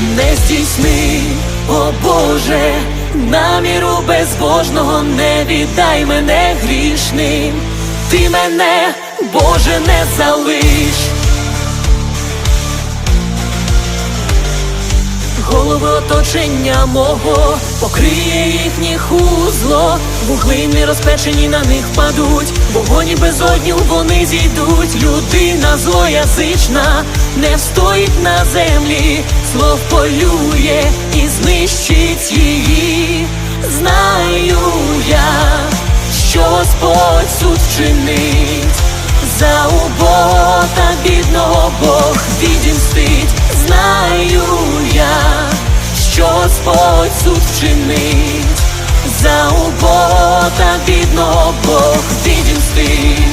не здійсни, о Боже, наміру безбожного не віддай мене грішним, ти мене, Боже, не залиш. Голови оточення мого покриє їхніх узло, вуглини розпечені на них падуть, вогоні безодню вони зійдуть. Людина злоязична не встоїть на землі, слов полює і знищить її. Знаю я, що Господь суд вчинить. За убога та бідного Бог відімстить, знаю я, що Господь суд вчинить, за убога та бідного Бог відімстить,